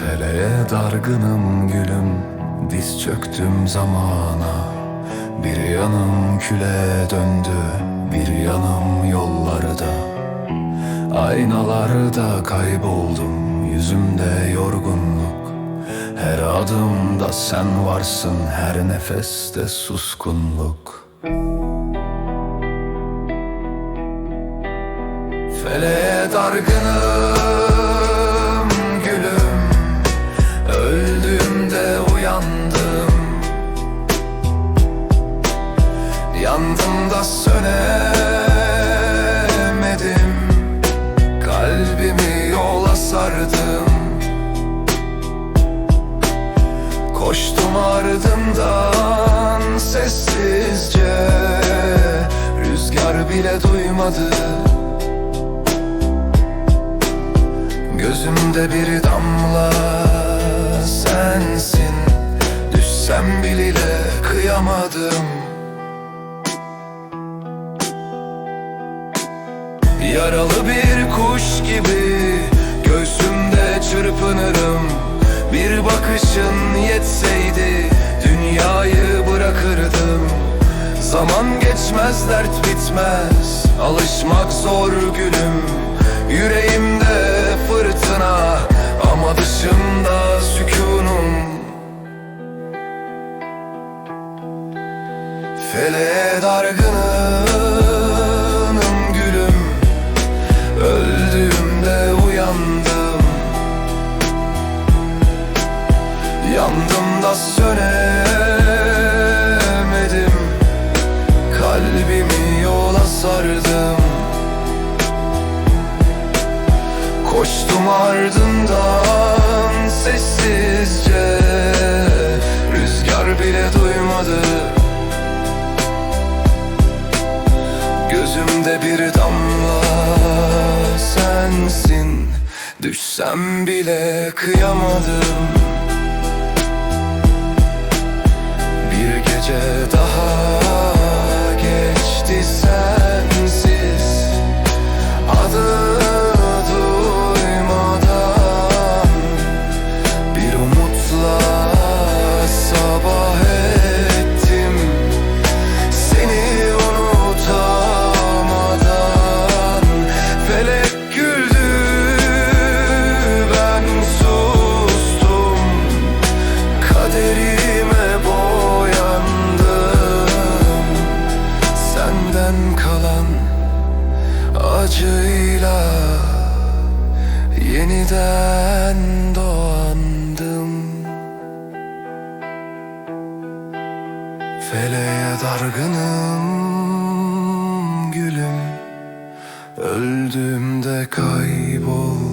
Feleğe dargınım gülüm Diz çöktüm zamana. Bir yanım küle döndü Bir yanım yollarda Aynalarda kayboldum. Yüzümde yorgunluk Her adımda sen varsın Her nefeste suskunluk. Feleğe dargınım Koştum ardından sessizce. Rüzgar bile duymadı. Gözümde bir damla sensin. Düşsem bile kıyamadım. Yaralı bir kuş gibi Göğsümde çırpınırım Bir bakışın yetseydi Dünyayı bırakırdım. Zaman geçmez dert bitmez. Alışmak zor gülüm. Yüreğimde fırtına Ama dışımda sükunum. Feleğe dargınım Koştum ardından sessizce Rüzgar bile duymadı. Gözümde bir damla sensin Düşsem bile kıyamadım. Bir gece daha geçti acıyla Yeniden doğandım. Feleğe dargınım gülüm. Öldüğümde kaybol